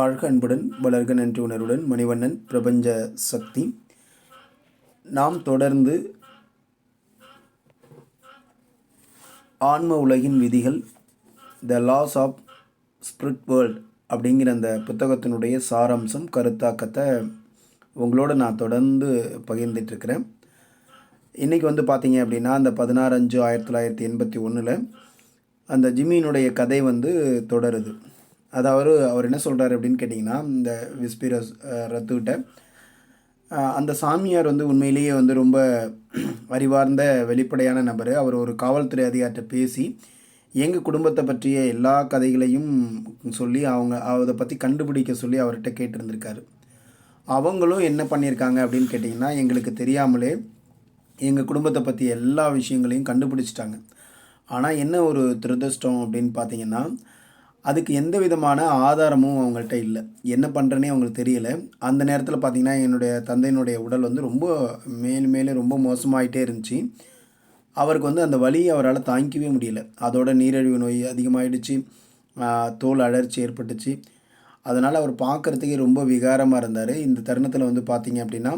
வாழ்க அன்புடன் வளர்க நன்றி உணர்வுடன் மணிவண்ணன் பிரபஞ்ச சக்தி. நாம் தொடர்ந்து ஆன்ம உலகின் விதிகள் the laws of spirit world அப்படிங்கிற அந்த புத்தகத்தினுடைய சாராம்சம் கருத்தாக்கத்தை உங்களோட நான் தொடர்ந்து பகிர்ந்துட்டுருக்கிறேன். இன்றைக்கி வந்து பார்த்தீங்க அப்படின்னா அந்த பதினாறு அஞ்சு ஆயிரத்தி தொள்ளாயிரத்தி எண்பத்தி ஒன்றில் அந்த ஜிம்மியினுடைய கதை வந்து தொடருது. அதாவது அவர் என்ன சொல்கிறாரு அப்படின்னு கேட்டிங்கன்னா இந்த விஸ்பிரஸ் ரத்துக்கிட்ட அந்த சாமியார் வந்து உண்மையிலேயே வந்து ரொம்ப அறிவார்ந்த வெளிப்படையான நபர். அவர் ஒரு காவல்துறை அதிகார்கிட்ட பேசி எங்கள் குடும்பத்தை பற்றிய எல்லா கதைகளையும் சொல்லி அவங்க அதை பற்றி கண்டுபிடிக்க சொல்லி அவர்கிட்ட கேட்டிருந்திருக்காரு. அவங்களும் என்ன பண்ணியிருக்காங்க அப்படின்னு கேட்டிங்கன்னா எங்களுக்கு தெரியாமலே எங்கள் குடும்பத்தை பற்றி எல்லா விஷயங்களையும் கண்டுபிடிச்சிட்டாங்க. ஆனால் என்ன ஒரு துரதிர்ஷ்டம் அப்படின்னு பார்த்தீங்கன்னா அதுக்கு எந்த விதமான ஆதாரமும் அவங்கள்ட்ட இல்லை. என்ன பண்ணுறேனே அவங்களுக்கு தெரியல. அந்த நேரத்தில் பார்த்தீங்கன்னா என்னுடைய தந்தையினுடைய உடல் வந்து ரொம்ப மேலும் மேலே ரொம்ப மோசமாயிட்டே இருந்துச்சு. அவருக்கு வந்து அந்த வலியை அவரால் தாங்கிக்கவே முடியல. அதோட நீரிழிவு நோய் அதிகமாகிடுச்சு தோல் அழற்சி ஏற்பட்டுச்சு. அதனால் அவர் பார்க்குறதுக்கே ரொம்ப விகாரமாக இருந்தார். இந்த தருணத்தில் வந்து பார்த்தீங்க அப்படின்னா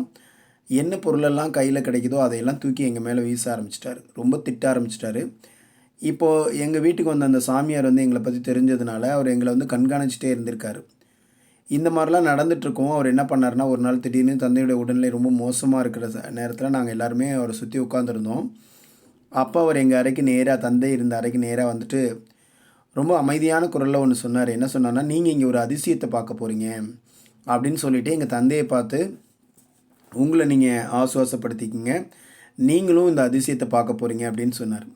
என்ன பொருளெல்லாம் கையில் கிடைக்குதோ அதையெல்லாம் தூக்கி எங்கள் மேலே வீச ஆரம்பிச்சிட்டாரு. ரொம்ப திட்ட ஆரம்பிச்சிட்டாரு. இப்போது எங்கள் வீட்டுக்கு வந்த அந்த சாமியார் வந்து எங்களை பற்றி தெரிஞ்சதுனால அவர் எங்களை வந்து கண்காணிச்சிட்டே இருந்திருக்காரு. இந்த மாதிரிலாம் நடந்துகிட்ருக்கோம் அவர் என்ன பண்ணாருன்னா ஒரு நாள் திடீர்னு தந்தையுடைய உடல்நிலை ரொம்ப மோசமாக இருக்கிற நேரத்தில் நாங்கள் எல்லாருமே அவரை சுற்றி உட்காந்துருந்தோம் அப்போ அவர் எங்கள் அறைக்கு நேராக தந்தை இருந்த அறைக்கு நேராக வந்துட்டு ரொம்ப அமைதியான குரலில் ஒன்று சொன்னார். என்ன சொன்னார்னா நீங்கள் இங்கே ஒரு அதிசயத்தை பார்க்க போகிறீங்க அப்படின்னு சொல்லிவிட்டு எங்கள் தந்தையை பார்த்து உங்களை நீங்கள் ஆசுவாசப்படுத்திக்கிங்க. நீங்களும் இந்த அதிசயத்தை பார்க்க போகிறீங்க அப்படின்னு சொன்னார்.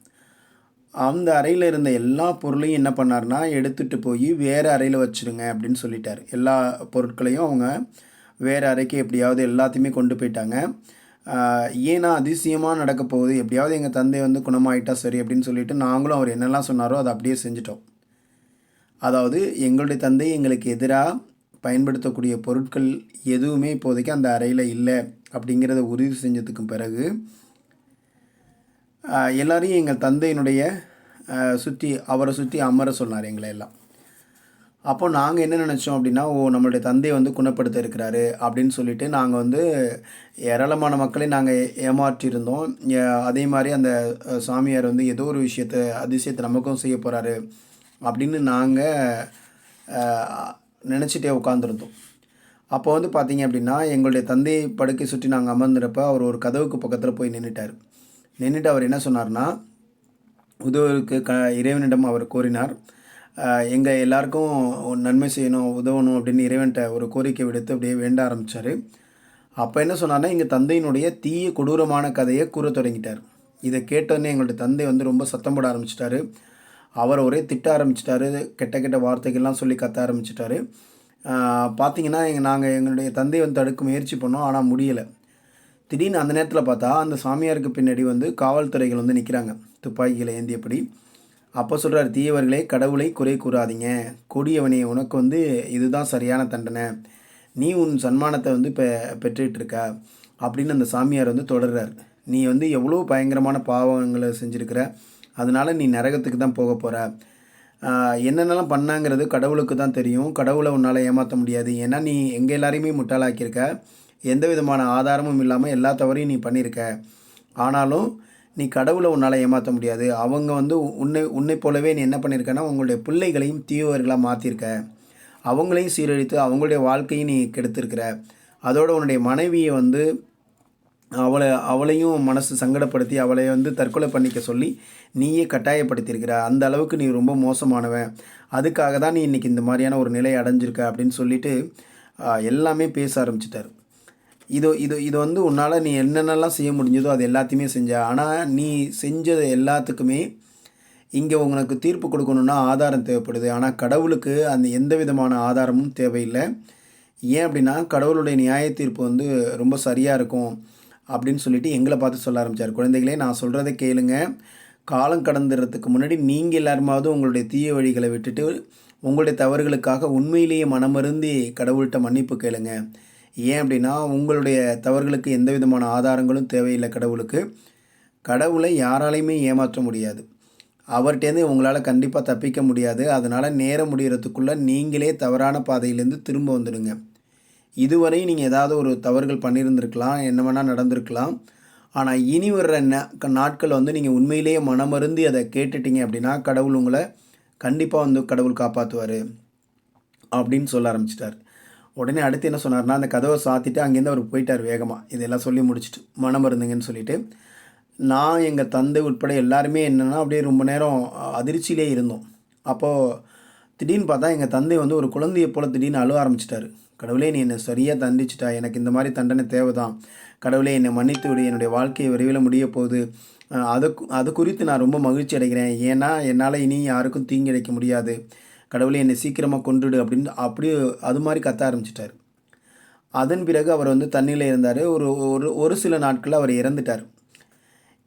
அந்த அறையில் இருந்த எல்லா பொருளையும் என்ன பண்ணார்னா எடுத்துகிட்டு போய் வேறு அறையில் வச்சுருங்க அப்படின்னு சொல்லிட்டார். எல்லா பொருட்களையும் அவங்க வேறு அறைக்கு எப்படியாவது எல்லாத்தையுமே கொண்டு போயிட்டாங்க. ஏன்னா அதிசயமாக நடக்க போகுது. எப்படியாவது எங்கள் தந்தை வந்து குணமாயிட்டா சரி அப்படின்னு சொல்லிட்டு நாங்களும் அவர் என்னெல்லாம் சொன்னாரோ அதை அப்படியே செஞ்சிட்டோம். அதாவது எங்களுடைய தந்தை எங்களுக்கு எதிராக பயன்படுத்தக்கூடிய பொருட்கள் எதுவுமே இப்போதைக்கு அந்த அறையில் இல்லை அப்படிங்கிறத உறுதி செஞ்சதுக்கு பிறகு எல்லாரையும் எங்கள் தந்தையினுடைய சுற்றி அவரை சுற்றி அமர சொன்னார் எங்களை எல்லாம். அப்போ நாங்கள் என்ன நினச்சோம் அப்படின்னா ஓ நம்மளுடைய தந்தையை வந்து குணப்படுத்த இருக்கிறாரு அப்படின்னு சொல்லிட்டு நாங்கள் வந்து ஏராளமான மக்களை நாங்கள் ஏமாற்றியிருந்தோம். அதே மாதிரி அந்த சாமியார் வந்து ஏதோ ஒரு விஷயத்தை அதிசயத்தை நமக்கும் செய்ய போகிறாரு அப்படின்னு நாங்கள் நினச்சிட்டே உட்காந்துருந்தோம் அப்போ வந்து பார்த்தீங்க அப்படின்னா எங்களுடைய தந்தையை படுக்கை சுற்றி நாங்கள் அமர்ந்திருப்ப அவர் ஒரு கதவுக்கு பக்கத்தில் போய் நின்றுட்டார் நின்றுட்டு அவர் என்ன சொன்னார்னா உதவுக்கு க இறைவனிடம் அவர் கோரினார். எங்கள் எல்லாருக்கும் நன்மை செய்யணும் உதவணும் அப்படின்னு இறைவன்கிட்ட ஒரு கோரிக்கை விடுத்து அப்படியே வேண்ட ஆரம்பித்தார் அப்போ என்ன சொன்னார்னா எங்கள் தந்தையினுடைய தீய கொடூரமான கதையை கூற தொடங்கிட்டார். இதை கேட்டோன்னே எங்களோட தந்தை வந்து ரொம்ப சத்தம் போட ஆரம்பிச்சிட்டாரு. அவர் ஒரே திட்ட ஆரம்பிச்சிட்டாரு கெட்ட கெட்ட வார்த்தைகள்லாம் சொல்லி கத்த ஆரம்பிச்சிட்டாரு. பார்த்தீங்கன்னா எங்கள் நாங்கள் எங்களுடைய தந்தையை வந்து தடுக்க முயற்சி பண்ணோம் ஆனால் முடியலை. திடீர்னு அந்த நேரத்தில் பார்த்தா அந்த சாமியாருக்கு பின்னாடி வந்து காவல்துறைகள் வந்து நிற்கிறாங்க துப்பாக்கிகளை ஏந்தியபடி. அப்போ சொல்கிறார் தீயவர்களே கடவுளை குறை கூறாதீங்க. கொடியவனே உனக்கு வந்து இதுதான் சரியான தண்டனை. நீ உன் சன்மானத்தை வந்து பெ பெற்றுக்கிட்டு இருக்க அப்படின்னு அந்த சாமியார் வந்து தொடர்றார். நீ வந்து எவ்வளோ பயங்கரமான பாவங்களை செஞ்சுருக்கிற. அதனால நீ நரகத்துக்கு தான் போக போகிற என்னென்னலாம் பண்ணாங்கிறது கடவுளுக்கு தான் தெரியும். கடவுளை உன்னால் ஏமாற்ற முடியாது. ஏன்னா நீ எங்கள் எல்லாரையுமே முட்டாளாக்கியிருக்க. எந்த விதமான ஆதாரமும் இல்லாமல் எல்லா தவறையும் நீ பண்ணியிருக்க ஆனாலும் நீ கடவுளை உன்னால் ஏமாற்ற முடியாது. அவங்க வந்து உன்னை உன்னை போலவே நீ என்ன பண்ணியிருக்கன்னா உங்களுடைய பிள்ளைகளையும் தீவிரர்களாக மாற்றிருக்க அவங்களையும் சீரழித்து அவங்களுடைய வாழ்க்கையும் நீ கெடுத்திருக்கிற. அதோட உன்னுடைய மனைவியை வந்து அவளை அவளையும் மனசு சங்கடப்படுத்தி அவளை வந்து தற்கொலை பண்ணிக்க சொல்லி நீயே கட்டாயப்படுத்தியிருக்கிற. அந்த அளவுக்கு நீ ரொம்ப மோசமானவன். அதுக்காக தான் நீ இன்றைக்கி இந்த மாதிரியான ஒரு நிலை அடைஞ்சிருக்க அப்படின்னு சொல்லிட்டு எல்லாமே பேச ஆரம்பிச்சிட்டார். இது இது இது வந்து உன்னால் நீ என்னென்னலாம் செய்ய முடிஞ்சதோ அது எல்லாத்தையுமே செஞ்ச. ஆனால் நீ செஞ்சது எல்லாத்துக்குமே இங்கே உங்களுக்கு தீர்ப்பு கொடுக்கணுன்னா ஆதாரம் தேவைப்படுது. ஆனால் கடவுளுக்கு அந்த எந்த விதமான ஆதாரமும் தேவையில்லை. ஏன் அப்படின்னா கடவுளுடைய நியாய தீர்ப்பு வந்து ரொம்ப சரியாக இருக்கும் அப்படின்னு சொல்லிட்டு எங்களை பார்த்து சொல்ல ஆரம்பித்தார் குழந்தைகளே நான் சொல்கிறத கேளுங்க. காலம் கடந்துறதுக்கு முன்னாடி நீங்கள் எல்லாருமாவது உங்களுடைய தீய வழிகளை விட்டுட்டு உங்களுடைய தவறுகளுக்காக உண்மையிலேயே மனமருந்தி கடவுள்கிட்ட மன்னிப்பு கேளுங்கள் ஏன் அப்படின்னா உங்களுடைய தவறுகளுக்கு எந்த விதமான ஆதாரங்களும் தேவையில்லை கடவுளுக்கு. கடவுளை யாராலையுமே ஏமாற்ற முடியாது. அவர்கிட்டேருந்து உங்களால் கண்டிப்பாக தப்பிக்க முடியாது. அதனால் நேரம் முடிகிறதுக்குள்ளே நீங்களே தவறான பாதையிலேருந்து திரும்ப வந்துடுங்க. இதுவரை நீங்கள் ஏதாவது ஒரு தவறுகள் பண்ணியிருந்திருக்கலாம் என்ன வேணால் நடந்திருக்கலாம். ஆனால் இனி வர்ற நா- நாட்கள் வந்து நீங்கள் உண்மையிலேயே மனமருந்தி அதை கேட்டுட்டீங்க அப்படின்னா கடவுள் உங்களை கண்டிப்பாக வந்து கடவுள் காப்பாற்றுவார் அப்படின்னு சொல்ல ஆரம்பிச்சிட்டார். உடனே அடுத்து என்ன சொன்னார்னா அந்த கதவை சாத்திட்டு அங்கேருந்து அவர் போயிட்டார் வேகமாக இதெல்லாம் சொல்லி முடிச்சுட்டு மனமருந்துங்கன்னு சொல்லிட்டு. நான் எங்கள் தந்தை உட்பட எல்லாருமே என்னென்னா அப்படியே ரொம்ப நேரம் அதிர்ச்சியிலே இருந்தோம். அப்போது திடீர்னு பார்த்தா எங்கள் தந்தை வந்து ஒரு குழந்தையை போல் திடீர்னு அழுவ ஆரம்பிச்சிட்டாரு. கடவுளே நீ என்னை சரியாக தண்டிச்சிட்டா? எனக்கு இந்த மாதிரி தண்டனை தேவைதான். கடவுளே என்னை மன்னித்து விடு. என்னுடைய வாழ்க்கையை விரைவில் முடிய போகுது. அஹ் அது அது குறித்து நான் ரொம்ப மகிழ்ச்சி அடைகிறேன். ஏன்னா என்னால் இனி யாருக்கும் தீங்கிழைக்க முடியாது. கடவுளே என்னை சீக்கிரமாக கொன்றுடு அப்படின்னு அப்படியே அது மாதிரி கத்த ஆரம்பிச்சிட்டார். அதன் பிறகு அவர் வந்து தண்ணியில் இருந்தார். ஒரு ஒரு ஒரு சில நாட்களில் அவர் இறந்துட்டார்.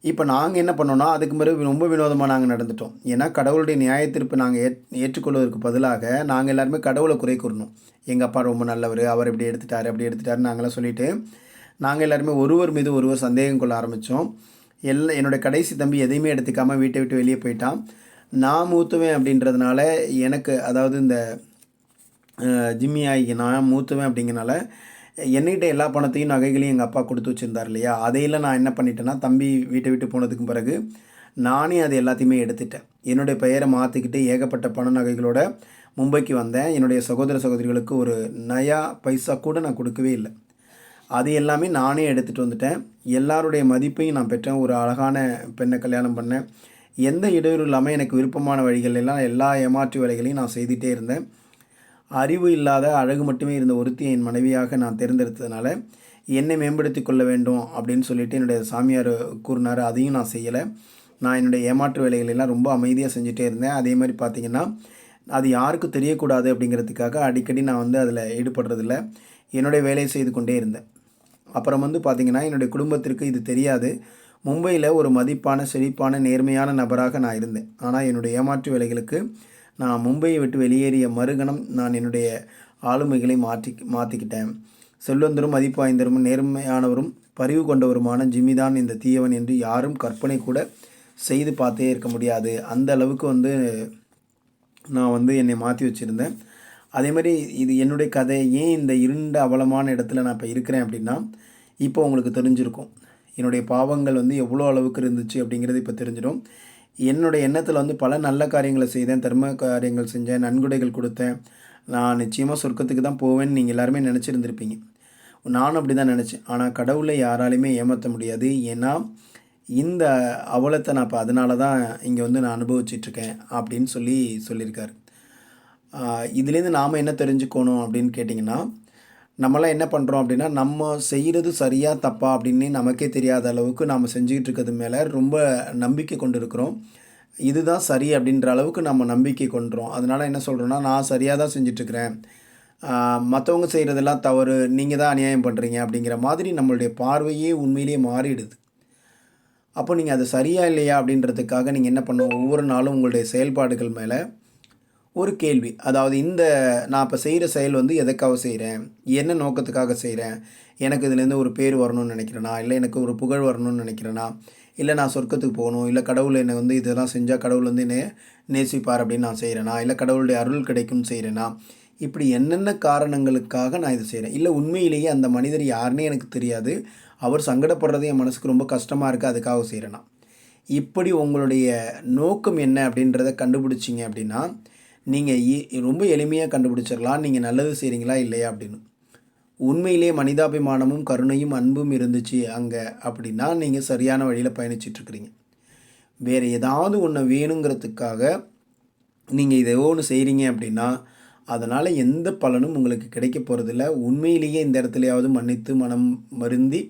இப்போ நாங்கள் என்ன பண்ணோம்னா அதுக்கு பிறகு ரொம்ப வினோதமாக நாங்கள் நடந்துட்டோம். ஏன்னா கடவுளுடைய நியாயத்திற்பு நாங்கள் ஏற் ஏற்றுக்கொள்வதற்கு பதிலாக நாங்கள் எல்லாருமே கடவுளை குறை கூறணும். எங்கள் அப்பா ரொம்ப நல்லவர் அவர் இப்படி எடுத்துட்டார் அப்படி எடுத்துட்டாரு நாங்களாம் சொல்லிட்டு நாங்கள் எல்லாருமே ஒருவர் மீது ஒருவர் சந்தேகம் கொள்ள ஆரம்பித்தோம் எல்லா என்னுடைய கடைசி தம்பி எதையுமே எடுத்துக்காமல் வீட்டை விட்டு வெளியே போயிட்டான். நான் மூத்துவேன் அப்படின்றதுனால எனக்கு அதாவது இந்த ஜிம்மி ஆகி நான் மூத்துவேன் அப்படிங்கிறனால என்கிட்ட எல்லா பணத்தையும் நகைகளையும் எங்கள் அப்பா கொடுத்து வச்சுருந்தார் இல்லையா? அதையெல்லாம் நான் என்ன பண்ணிட்டேன்னா தம்பி வீட்டை விட்டு போனதுக்கு பிறகு நானே அது எல்லாத்தையுமே எடுத்துட்டேன். என்னுடைய பெயரை மாற்றிக்கிட்டு ஏகப்பட்ட பண நகைகளோட மும்பைக்கு வந்தேன். என்னுடைய சகோதர சகோதரிகளுக்கு ஒரு நயா பைசா கூட நான் கொடுக்கவே இல்லை. அது எல்லாமே நானே எடுத்துகிட்டு வந்துட்டேன். எல்லாருடைய மதிப்பையும் நான் பெற்றேன். ஒரு அழகான பெண்ணை கல்யாணம் பண்ணேன். எந்த இடையூறு இல்லாமல் எனக்கு விருப்பமான வழிகள் எல்லாம் எல்லா ஏமாற்று வேலைகளையும் நான் செய்துகிட்டே இருந்தேன். அறிவு இல்லாத அழகு மட்டுமே இருந்த ஒருத்தி என் மனைவியாக நான் தேர்ந்தெடுத்ததுனால என்னை மேம்படுத்தி கொள்ள வேண்டும் அப்படின்னு சொல்லிட்டு என்னுடைய சாமியார் கூறினார். அதையும் நான் செய்யலை. நான் என்னுடைய ஏமாற்று வேலைகள் எல்லாம் ரொம்ப அமைதியாக செஞ்சுட்டே இருந்தேன். அதே மாதிரி பார்த்தீங்கன்னா அது யாருக்கும் தெரியக்கூடாது அப்படிங்கிறதுக்காக அடிக்கடி நான் வந்து அதில் ஈடுபடுறதில்ல. என்னுடைய வேலையை செய்து கொண்டே இருந்தேன். அப்புறம் வந்து பார்த்திங்கன்னா என்னுடைய குடும்பத்திற்கு இது தெரியாது. மும்பையில் ஒரு மதிப்பான செழிப்பான நேர்மையான நபராக நான் இருந்தேன். ஆனால் என்னுடைய ஏமாற்று வேலைகளுக்கு நான் மும்பையை விட்டு வெளியேறிய மறுகணம் நான் என்னுடைய ஆளுமைகளை மாற்றி மாற்றிக்கிட்டேன் செல்வந்தரும் மதிப்பு வாய்ந்தரும் நேர்மையானவரும் பரிவு கொண்டவருமான ஜிம்மி தான் இந்த தீயவன் என்று யாரும் கற்பனை கூட செய்து பார்த்தே இருக்க முடியாது. அந்த அளவுக்கு வந்து நான் வந்து என்னை மாற்றி வச்சுருந்தேன். அதே மாதிரி இது என்னுடைய கதை. ஏன் இந்த இருண்ட அவலமான இடத்துல நான் இப்போ இருக்கிறேன் அப்படின்னா இப்போ உங்களுக்கு தெரிஞ்சிருக்கும். என்னுடைய பாவங்கள் வந்து எவ்வளோ அளவுக்கு இருந்துச்சு அப்படிங்கிறது இப்போ தெரிஞ்சிடும். என்னுடைய எண்ணத்தில் வந்து பல நல்ல காரியங்களை செய்தேன் தர்ம காரியங்கள் செஞ்சேன் நன்கொடைகள் கொடுத்தேன். நான் நிச்சயமாக சொர்க்கத்துக்கு தான் போவேன்னு நீங்கள் எல்லாருமே நினச்சிருந்துருப்பீங்க. நானும் அப்படி தான் நினச்சேன். ஆனால் கடவுளை யாராலையுமே ஏமாற்ற முடியாது. ஏன்னா இந்த அவலத்தை நான் இப்போ அதனால தான் இங்கே வந்து நான் அனுபவிச்சிட்ருக்கேன் அப்படின்னு சொல்லி சொல்லியிருக்காரு. இதுலேருந்து நாம் என்ன தெரிஞ்சுக்கணும் அப்படின்னு கேட்டிங்கன்னா நம்மளாம் என்ன பண்ணுறோம் அப்படின்னா நம்ம செய்கிறது சரியாக தப்பா அப்படின்னு நமக்கே தெரியாத அளவுக்கு நாம் செஞ்சுக்கிட்டு இருக்கிறது மேலே ரொம்ப நம்பிக்கை கொண்டு இருக்கிறோம் இதுதான் சரி அப்படின்ற அளவுக்கு நம்ம நம்பிக்கை கொண்டுறோம். அதனால் என்ன சொல்கிறோன்னா நான் சரியாக தான் செஞ்சிட்ருக்கிறேன் மற்றவங்க செய்கிறதெல்லாம் தவறு நீங்கள் தான் அநியாயம் பண்ணுறீங்க அப்படிங்கிற மாதிரி நம்மளுடைய பார்வையே உண்மையிலேயே மாறிடுது. அப்போ நீங்கள் அது சரியா இல்லையா அப்படின்றதுக்காக நீங்கள் என்ன பண்ணுவோம் ஒவ்வொரு நாளும் உங்களுடைய செயல்பாடுகள் மேலே ஒரு கேள்வி. அதாவது இந்த நான் இப்போ செய்கிற செயல் வந்து எதுக்காக செய்கிறேன் என்ன நோக்கத்துக்காக செய்கிறேன் எனக்கு இதுலேருந்து ஒரு பேர் வரணும்னு நினைக்கிறேனா? இல்லை எனக்கு ஒரு புகழ் வரணும்னு நினைக்கிறேனா? இல்லை நான் சொர்க்கத்துக்கு போகணும்? இல்லை கடவுள் என்னை வந்து இதெல்லாம் செஞ்சால் கடவுள் வந்து என்னை நேசிப்பார் அப்படின்னு நான் செய்கிறேனா இல்லை கடவுளுடைய அருள் கிடைக்கும்னு செய்கிறேனா இப்படி என்னென்ன காரணங்களுக்காக நான் இதை செய்கிறேன் இல்லை உண்மையிலேயே அந்த மனிதர் யாருன்னே எனக்கு தெரியாது. அவர் சங்கடப்படுறது என் மனசுக்கு ரொம்ப கஷ்டமாக இருக்குது அதுக்காக செய்கிறேனா இப்படி உங்களுடைய நோக்கம் என்ன அப்படின்றத கண்டுபிடிச்சிங்க அப்படின்னா நீங்கள் ரொம்ப எளிமையாக கண்டுபிடிச்சிடலாம் நீங்கள் நல்லது செய்கிறீங்களா இல்லையா அப்படின்னு. உண்மையிலே மனிதாபிமானமும் கருணையும் அன்பும் இருந்துச்சு அங்கே அப்படின்னா நீங்கள் சரியான வழியில் பயணிச்சிட்ருக்குறீங்க. வேறு ஏதாவது ஒன்று வேணுங்கிறதுக்காக நீங்கள் இதை ஒன்று செய்கிறீங்க அப்படின்னா அதனால் எந்த பலனும் உங்களுக்கு கிடைக்க போகிறதில்ல உண்மையிலேயே இந்த இடத்துலையாவது மன்னித்து மனம் மருந்தி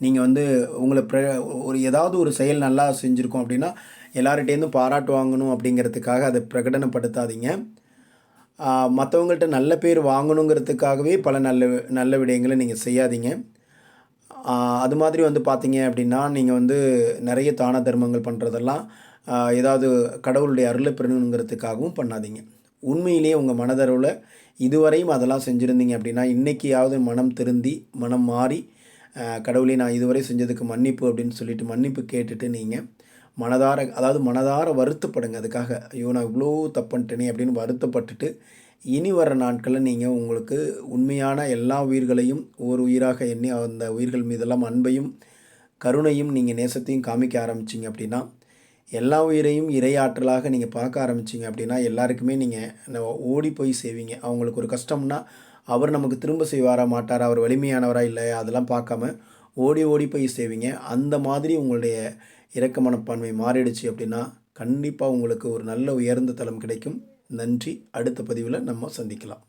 நீங்கள் வந்து உங்களை ப்ர ஒரு ஏதாவது ஒரு செயல் நல்லா செஞ்சுருக்கோம் அப்படின்னா எல்லார்கிட்டேருந்து பாராட்டு வாங்கணும் அப்படிங்கிறதுக்காக அதை பிரகடனப்படுத்தாதீங்க. மற்றவங்கள்ட்ட நல்ல பேர் வாங்கணுங்கிறதுக்காகவே பல நல்ல நல்ல விடயங்களை நீங்கள் செய்யாதீங்க. அது மாதிரி வந்து பார்த்தீங்க அப்படின்னா நீங்கள் வந்து நிறைய தான தர்மங்கள் பண்ணுறதெல்லாம் ஏதாவது கடவுளுடைய அருளை பெறணுங்கிறதுக்காகவும் பண்ணாதீங்க. உண்மையிலேயே உங்கள் மனதளவில் இதுவரையும் அதெல்லாம் செஞ்சுருந்தீங்க அப்படின்னா இன்றைக்கியாவது மனம் திருந்தி மனம் மாறி கடவுளே நான் இதுவரை செஞ்சதுக்கு மன்னிப்பு அப்படின்னு சொல்லிட்டு மன்னிப்பு கேட்டுட்டு நீங்கள் மனதார அதாவது மனதார வருத்தப்படுங்க. அதுக்காக ஐயோ நான் இவ்வளோ தப்புன்ட்டேனே அப்படின்னு வருத்தப்பட்டுட்டு இனி வர நாட்களில் நீங்கள் உங்களுக்கு உண்மையான எல்லா உயிர்களையும் ஒரு உயிராக எண்ணி அந்த உயிர்கள் மீதெல்லாம் அன்பையும் கருணையும் நீங்கள் நேசத்தையும் காமிக்க ஆரம்பிச்சிங்க அப்படின்னா எல்லா உயிரையும் இரையாற்றலாக நீங்கள் பார்க்க ஆரம்பிச்சிங்க அப்படின்னா எல்லாருக்குமே நீங்கள் ஓடி போய் செய்வீங்க அவங்களுக்கு ஒரு கஷ்டம்னா அவர் நமக்கு திரும்ப செய்வாரா மாட்டாரா அவர் வலிமையானவரா இல்லை அதெல்லாம் பார்க்காம ஓடி ஓடி போய் செய்வீங்க அந்த மாதிரி உங்களுடைய இரக்க மனப்பான்மை மாறிடுச்சு அப்படின்னா கண்டிப்பாக உங்களுக்கு ஒரு நல்ல உயர்ந்த தளம் கிடைக்கும். நன்றி. அடுத்த பதிவில் நம்ம சந்திக்கலாம்.